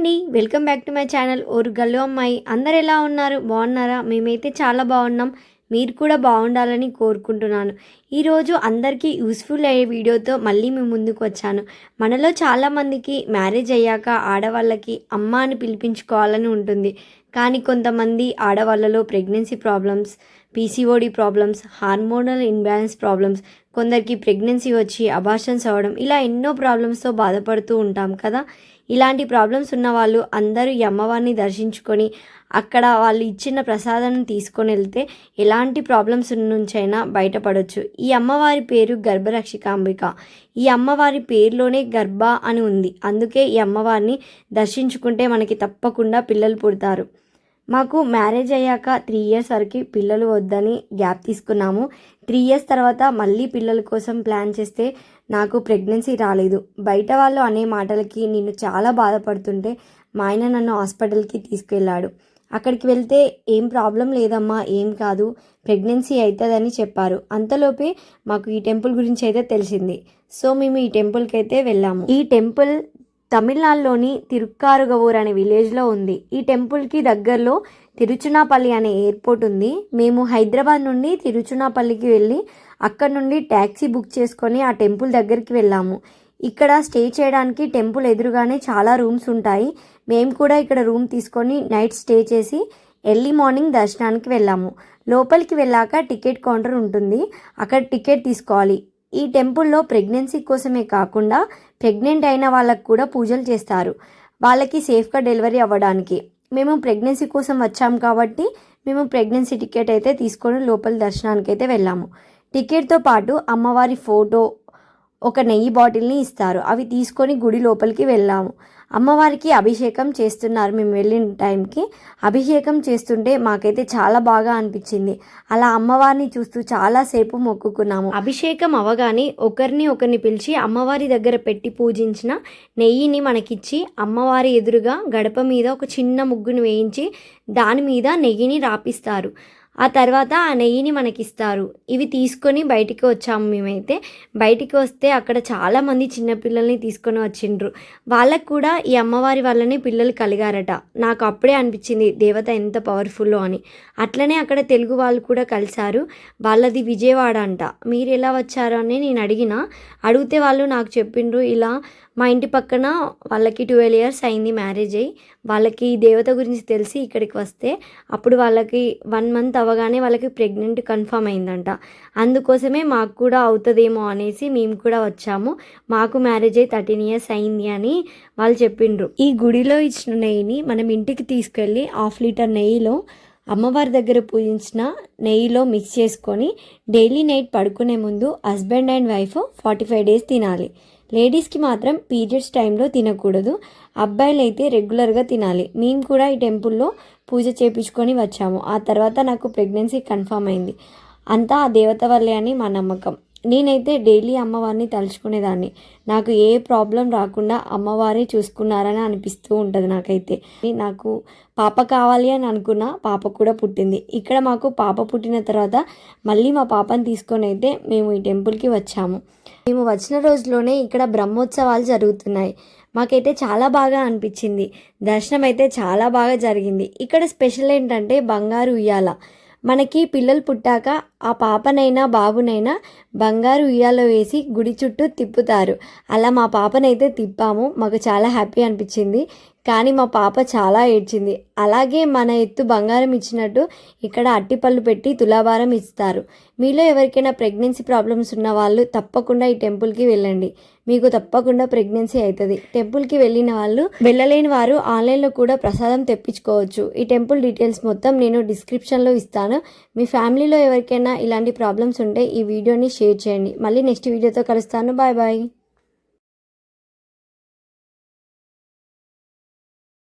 అండి. Welcome back to my channel. Orugallu అమ్మాయి. అందరు ఎలా ఉన్నారు? బాగున్నారా? మేమైతే చాలా బాగున్నాం. మీరు కూడా బాగుండాలని కోరుకుంటున్నాను. ఈరోజు అందరికీ యూస్ఫుల్ అయ్యే వీడియోతో మళ్ళీ మీ ముందుకు వచ్చాను. మనలో చాలామందికి మ్యారేజ్ అయ్యాక ఆడవాళ్ళకి అమ్మ అని పిలిపించుకోవాలని ఉంటుంది. కానీ కొంతమంది ఆడవాళ్ళలో pregnancy problems PCOD problems hormonal imbalance problems కొందరికి ప్రెగ్నెన్సీ వచ్చి అబార్షన్స్ అవ్వడం ఇలా ఎన్నో ప్రాబ్లమ్స్తో బాధపడుతూ ఉంటాం కదా. ఇలాంటి ప్రాబ్లమ్స్ ఉన్న వాళ్ళు అందరూ ఈ అమ్మవారిని దర్శించుకొని అక్కడ వాళ్ళు ఇచ్చిన ప్రసాదాన్ని తీసుకొని వెళ్తే ఎలాంటి ప్రాబ్లమ్స్ నుంచైనా బయటపడవచ్చు ఈ అమ్మవారి పేరు గర్భరక్షికాంబిక ఈ అమ్మవారి పేరులోనే గర్భ అని ఉంది. అందుకే ఈ అమ్మవారిని దర్శించుకుంటే మనకి తప్పకుండా పిల్లలు పుడతారు. మాకు మ్యారేజ్ అయ్యాక త్రీ ఇయర్స్ వరకు పిల్లలు వద్దని గ్యాప్ తీసుకున్నాము. త్రీ ఇయర్స్ తర్వాత మళ్ళీ పిల్లల కోసం ప్లాన్ చేస్తే నాకు ప్రెగ్నెన్సీ రాలేదు. బయట వాళ్ళు అనే మాటలకి నేను చాలా బాధపడుతుంటే మా ఆయన నన్ను హాస్పిటల్కి తీసుకెళ్ళాడు. అక్కడికి వెళ్తే ఏం ప్రాబ్లం లేదమ్మా ఏం కాదు ప్రెగ్నెన్సీ అవుతుందని చెప్పారు. అంతలోపే మాకు ఈ టెంపుల్ గురించి అయితే తెలిసింది. సో మేము ఈ టెంపుల్కి అయితే వెళ్ళాము. ఈ టెంపుల్ తమిళనాడులోని తిరుక్కారుగవూర్ అనే విలేజ్లో ఉంది. ఈ టెంపుల్కి దగ్గరలో తిరుచునాపల్లి అనే ఎయిర్పోర్ట్ ఉంది. మేము హైదరాబాద్ నుండి తిరుచునాపల్లికి వెళ్ళి అక్కడ నుండి ట్యాక్సీ బుక్ చేసుకొని ఆ టెంపుల్ దగ్గరికి వెళ్ళాము. ఇక్కడ స్టే చేయడానికి టెంపుల్ ఎదురుగానే చాలా రూమ్స్ ఉంటాయి. మేము కూడా ఇక్కడ రూమ్ తీసుకొని నైట్ స్టే చేసి ఎర్లీ మార్నింగ్ దర్శనానికి వెళ్ళాము. లోపలికి వెళ్ళాక టికెట్ కౌంటర్ ఉంటుంది. అక్కడ టికెట్ తీసుకోవాలి. ఈ టెంపుల్లో ప్రెగ్నెన్సీ కోసమే కాకుండా ప్రెగ్నెంట్ అయిన వాళ్ళకు కూడా పూజలు చేస్తారు. వాళ్ళకి సేఫ్గా డెలివరీ అవ్వడానికి. మేము ప్రెగ్నెన్సీ కోసం వచ్చాం కాబట్టి మేము ప్రెగ్నెన్సీ టికెట్ అయితే తీసుకొని లోపల దర్శనానికి అయితే వెళ్ళాము. టికెట్తో పాటు అమ్మవారి ఫోటో ఒక నెయ్యి బాటిల్ని ఇస్తారు. అవి తీసుకొని గుడి లోపలికి వెళ్ళాము. అమ్మవారికి అభిషేకం చేస్తున్నారు. మేము వెళ్ళిన టైంకి అభిషేకం చేస్తుంటే మాకైతే చాలా బాగా అనిపించింది. అలా అమ్మవారిని చూస్తూ చాలాసేపు మొక్కుకున్నాము. అభిషేకం అవగానే ఒకరిని ఒకరిని పిలిచి అమ్మవారి దగ్గర పెట్టి పూజించిన నెయ్యిని మనకిచ్చి అమ్మవారి ఎదురుగా గడప మీద ఒక చిన్న ముగ్గును వేయించి దాని మీద నెయ్యిని రాపిస్తారు. ఆ తర్వాత ఆ నెయ్యిని మనకిస్తారు. ఇవి తీసుకొని బయటికి వచ్చాము మేమైతే. బయటికి వస్తే అక్కడ చాలామంది చిన్నపిల్లల్ని తీసుకొని వచ్చిండ్రు. వాళ్ళకు కూడా ఈ అమ్మవారి వల్లనే పిల్లలు కలిగారట. నాకు అప్పుడే అనిపించింది దేవత ఎంత పవర్ఫుల్లో అని. అట్లనే అక్కడ తెలుగు వాళ్ళు కూడా కలిశారు. వాళ్ళది విజయవాడ అంట. మీరు ఎలా వచ్చారు అని నేను అడిగిన. అడిగితే వాళ్ళు నాకు చెప్పిండ్రు ఇలా మా ఇంటి పక్కన వాళ్ళకి ట్వెల్వ్ ఇయర్స్ అయింది మ్యారేజ్ అయ్యి. వాళ్ళకి దేవత గురించి తెలిసి ఇక్కడికి వస్తే అప్పుడు వాళ్ళకి వన్ మంత్ అవ్వగానే వాళ్ళకి ప్రెగ్నెంట్ కన్ఫర్మ్ అయిందంట. అందుకోసమే మాకు కూడా అవుతుందేమో అనేసి మేము కూడా వచ్చాము. మాకు మ్యారేజ్ అయ్యి థర్టీన్ ఇయర్స్ అయింది అని వాళ్ళు చెప్పిండ్రు. ఈ గుడిలో ఇచ్చిన నెయ్యిని మనం ఇంటికి తీసుకెళ్ళి హాఫ్ లీటర్ నెయ్యిలో అమ్మవారి దగ్గర పూజించిన నెయ్యిలో మిక్స్ చేసుకొని డైలీ నైట్ పడుకునే ముందు husband and wife forty five days తినాలి. లేడీస్కి మాత్రం పీరియడ్స్ టైంలో తినకూడదు. అబ్బాయిలు అయితే రెగ్యులర్గా తినాలి. మేము కూడా ఈ టెంపుల్లో పూజ చేపించుకొని వచ్చాము. ఆ తర్వాత నాకు ప్రెగ్నెన్సీ కన్ఫర్మ్ అయింది. అంతా ఆ దేవత వల్లే అని మా నమ్మకం. నేనైతే డైలీ అమ్మవారిని తలుచుకునేదాన్ని. నాకు ఏ ప్రాబ్లం రాకుండా అమ్మవారే చూసుకున్నారని అనిపిస్తూ ఉంటుంది నాకైతే. నాకు పాప కావాలి అని అనుకున్న పాప కూడా పుట్టింది. ఇక్కడ మాకు పాప పుట్టిన తర్వాత మళ్ళీ మా పాపని తీసుకొని అయితే మేము ఈ టెంపుల్కి వచ్చాము. మేము వచ్చిన రోజులోనే ఇక్కడ బ్రహ్మోత్సవాలు జరుగుతున్నాయి. మాకైతే చాలా బాగా అనిపించింది. దర్శనం అయితే చాలా బాగా జరిగింది. ఇక్కడ స్పెషల్ ఏంటంటే బంగారు ఉయ్యాల. మనకి పిల్లలు పుట్టాక ఆ పాపనైనా బాబునైనా బంగారు ఉయ్యాలో వేసి గుడి చుట్టూ తిప్పుతారు. అలా మా పాపనైతే తిప్పాము. మాకు చాలా హ్యాపీ అనిపించింది. కానీ మా పాప చాలా ఏడ్చింది. అలాగే మన ఎత్తు బంగారం ఇచ్చినట్టు ఇక్కడ అట్టిపళ్ళు పెట్టి తులాభారం ఇస్తారు. మీలో ఎవరికైనా ప్రెగ్నెన్సీ ప్రాబ్లమ్స్ ఉన్న వాళ్ళు తప్పకుండా ఈ టెంపుల్కి వెళ్ళండి. మీకు తప్పకుండా ప్రెగ్నెన్సీ అవుతుంది టెంపుల్కి వెళ్ళిన వాళ్ళు వెళ్ళలేని వారు ఆన్లైన్లో కూడా ప్రసాదం తెప్పించుకోవచ్చు. ఈ టెంపుల్ డీటెయిల్స్ మొత్తం నేను డిస్క్రిప్షన్లో ఇస్తాను. మీ ఫ్యామిలీలో ఎవరికైనా ఇలాంటి ప్రాబ్లమ్స్ ఉంటే ఈ వీడియోని షేర్ చేయండి. మళ్ళీ నెక్స్ట్ వీడియోతో కలుస్తాను. Bye bye.